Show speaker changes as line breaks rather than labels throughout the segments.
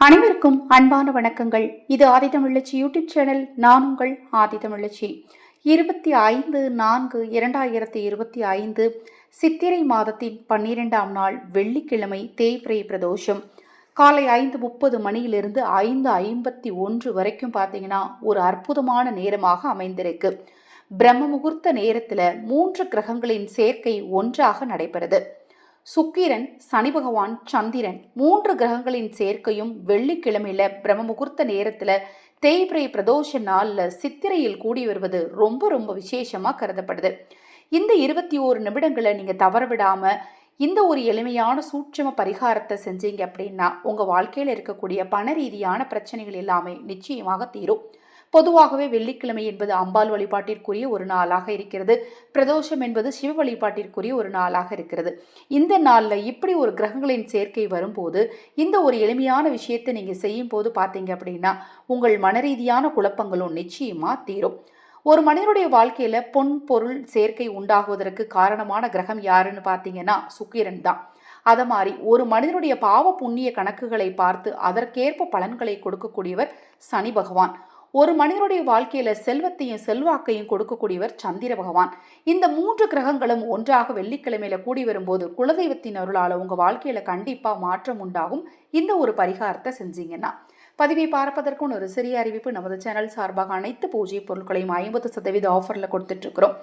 அனைவருக்கும் அன்பான வணக்கங்கள். இது ஆதிதமிழ்ச்சி யூடியூப் சேனல் நான் உங்கள் ஆதித்தமிழச்சி இருபத்தி ஐந்து நான்கு இரண்டாயிரத்தி இருபத்தி ஐந்து சித்திரை மாதத்தின் பன்னிரெண்டாம் நாள் வெள்ளிக்கிழமை தேய்பிரை பிரதோஷம். காலை ஐந்து முப்பது மணியிலிருந்து ஐந்து ஐம்பத்தி ஒன்று வரைக்கும் பார்த்தீங்கன்னா ஒரு அற்புதமான நேரமாக அமைந்திருக்கு. பிரம்ம முகூர்த்த நேரத்தில் மூன்று கிரகங்களின் சேர்க்கை ஒன்றாக நடைபெறுது. சுக்கிரன் சனி பகவான் சந்திரன் மூன்று கிரகங்களின் சேர்க்கையும் வெள்ளிக்கிழமையில பிரம்ம முகூர்த்த நேரத்துல தேய்பிரை பிரதோஷ நாள்ல சித்திரையில் கூடி வருவது ரொம்ப ரொம்ப விசேஷமா கருதப்படுது. இந்த இருபத்தி ஓரு நிமிடங்களை நீங்க தவற விடாம இந்த ஒரு எளிமையான சூட்சம பரிகாரத்தை செஞ்சீங்க அப்படின்னா உங்க வாழ்க்கையில இருக்கக்கூடிய பண ரீதியான பிரச்சனைகள் எல்லாமே நிச்சயமாக தீரும். பொதுவாகவே வெள்ளிக்கிழமை என்பது அம்பாள் வழிபாட்டிற்குரிய ஒரு நாளாக இருக்கிறது. பிரதோஷம் என்பது சிவ வழிபாட்டிற்குரிய ஒரு நாளாக இருக்கிறது. இந்த நாளில் இப்படி ஒரு கிரகங்களின் சேர்க்கை வரும்போது இந்த ஒரு எளிமையான விஷயத்தை நீங்கள் செய்யும் போது பார்த்தீங்க அப்படின்னா உங்கள் மனரீதியான குழப்பங்களும் நிச்சயமாக தீரும். ஒரு மனிதனுடைய வாழ்க்கையில் பொன் பொருள் சேர்க்கை உண்டாகுவதற்கு காரணமான கிரகம் யாருன்னு பார்த்தீங்கன்னா சுக்கிரன் தான். அதை மாதிரி ஒரு மனிதனுடைய பாவ புண்ணிய கணக்குகளை பார்த்து அதற்கேற்ப பலன்களை கொடுக்கக்கூடியவர் சனி பகவான். ஒரு மனிதனுடைய வாழ்க்கையில செல்வத்தையும் செல்வாக்கையும் கொடுக்கக்கூடியவர் சந்திர பகவான். இந்த மூன்று கிரகங்களும் ஒன்றாக வெள்ளிக்கிழமையில கூடி வரும்போது குலதெய்வத்தின் அருளால உங்க வாழ்க்கையில கண்டிப்பா மாற்றம் உண்டாகும். இந்த ஒரு பரிகாரத்தை செஞ்சீங்கன்னா பதிவை பார்ப்பதற்கும் ஒரு சிறிய அறிவிப்பு. நமது சேனல் சார்பாக அனைத்து பூஜை பொருட்களையும் ஐம்பது சதவீத ஆஃபரில் கொடுத்துட்ருக்குறோம்.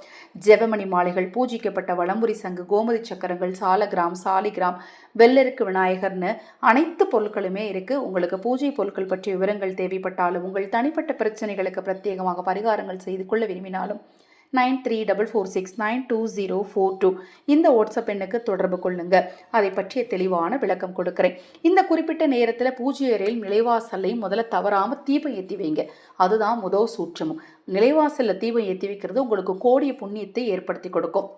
ஜெபமணி மாலைகள் பூஜிக்கப்பட்ட வளம்புரி சங்கு கோமதி சக்கரங்கள் சாலகிராம் சாலிகிராம் வெள்ளருக்கு விநாயகர்னு அனைத்து பொருட்களுமே இருக்குது உங்களுக்கு பூஜை பொருட்கள் பற்றிய விவரங்கள் தேவைப்பட்டாலும் உங்கள் தனிப்பட்ட பிரச்சனைகளுக்கு பிரத்யேகமாக பரிகாரங்கள் செய்து கொள்ள விரும்பினாலும் nine three double four six nine two zero four two. இந்த வாட்ஸ்அப் எண்ணுக்கு தொடர்பு கொள்ளுங்க. அதை பற்றிய தெளிவான விளக்கம் கொடுக்குறேன். இந்த குறிப்பிட்ட நேரத்தில் பூஜ்ய அறையில் நிலைவாசலை முதல்ல தவறாமல் தீபம் ஏற்றி வைங்க. அதுதான் முதல் சூட்சமும். நிலைவாசலில் தீபம் ஏற்றி வைக்கிறது உங்களுக்கு கோடிய புண்ணியத்தை ஏற்படுத்தி கொடுக்கும்.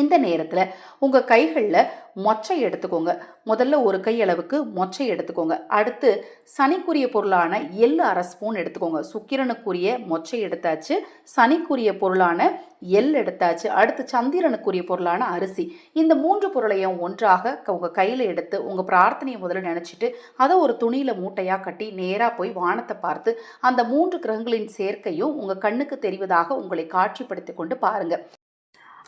இந்த நேரத்தில் உங்கள் கைகளில் மொச்சை எடுத்துக்கோங்க. முதல்ல ஒரு கை அளவுக்கு மொச்சை எடுத்துக்கோங்க. அடுத்து சனிக்குரிய பொருளான எள்ளு அரை ஸ்பூன் எடுத்துக்கோங்க. சுக்கிரனுக்குரிய மொச்சை எடுத்தாச்சு சனிக்குரிய பொருளான எள் எடுத்தாச்சு அடுத்து சந்திரனுக்குரிய பொருளான அரிசி. இந்த மூன்று பொருளையும் ஒன்றாக உங்கள் கையில் எடுத்து உங்கள் பிரார்த்தனையை முதல்ல நினச்சிட்டு அதை ஒரு துணியில் மூட்டையாக கட்டி நேராக போய் வானத்தை பார்த்து அந்த மூன்று கிரகங்களின் சேர்க்கையும் உங்கள் கண்ணுக்கு தெரிவதாக உங்களை காட்சிப்படுத்தி கொண்டு பாருங்கள்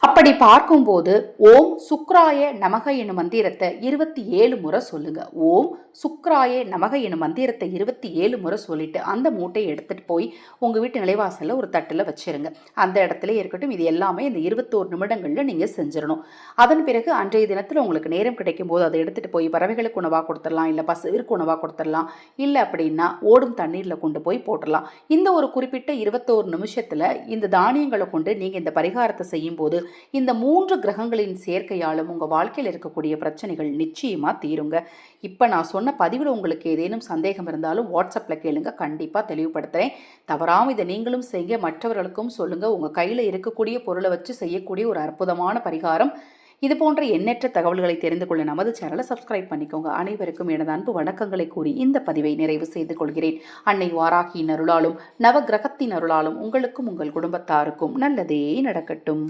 அப்படி பார்க்கும்போது ஓம் சுக்ராய நமக எனும் மந்திரத்தை இருபத்தி ஏழு முறை சொல்லுங்க. ஓம் சுக்ராய நமக எனும் மந்திரத்தை இருபத்தி ஏழு முறை சொல்லிட்டு அந்த மூட்டையை எடுத்துட்டு போய் உங்க வீட்டு நிலைவாசலில் ஒரு தட்டில் வச்சிருங்க. அந்த இடத்துல இருக்கட்டும் இது எல்லாமே இந்த இருபத்தோரு நிமிடங்களில் நீங்க செஞ்சிடணும். அதன் பிறகு அன்றைய தினத்தில் உங்களுக்கு நேரம் கிடைக்கும் போது அதை எடுத்துட்டு போய் பறவைகளுக்கு உணவாக கொடுத்துடலாம் இல்லை பசுவிற்கு உணவாக கொடுத்துடலாம் இல்லை அப்படின்னா ஓடும் தண்ணீரில் கொண்டு போய் போட்டுடலாம். இந்த ஒரு குறிப்பிட்ட இருபத்தோரு நிமிஷத்தில் இந்த தானியங்களை கொண்டு நீங்கள் இந்த பரிகாரத்தை செய்யும் போது இந்த மூன்று கிரகங்களின் சேர்க்கையாலும் உங்கள் வாழ்க்கையில் இருக்கக்கூடிய பிரச்சனைகள் நிச்சயமாக தீருங்க. இப்போ நான் சொன்ன பதிவில் உங்களுக்கு ஏதேனும் சந்தேகம் இருந்தாலும் வாட்ஸ்அப்பில் கேளுங்க. கண்டிப்பாக தெளிவுபடுத்துகிறேன் தவறாமல் இதை நீங்களும் செய்ய மற்றவர்களுக்கும் சொல்லுங்கள் உங்கள் கையில் இருக்கக்கூடிய பொருளை வச்சு செய்யக்கூடிய ஒரு அற்புதமான பரிகாரம். இது போன்ற எண்ணற்ற தகவல்களை தெரிந்து கொள்ள நமது சேனலை சப்ஸ்கிரைப் பண்ணிக்கோங்க. அனைவருக்கும் எனது அன்பு வணக்கங்களை கூறி இந்த பதிவை நிறைவு செய்து கொள்கிறேன். அன்னை வாராகியின் அருளாலும் நவகிரகத்தின் அருளாலும் உங்களுக்கும் உங்கள் குடும்பத்தாருக்கும் நல்லதே நடக்கட்டும்.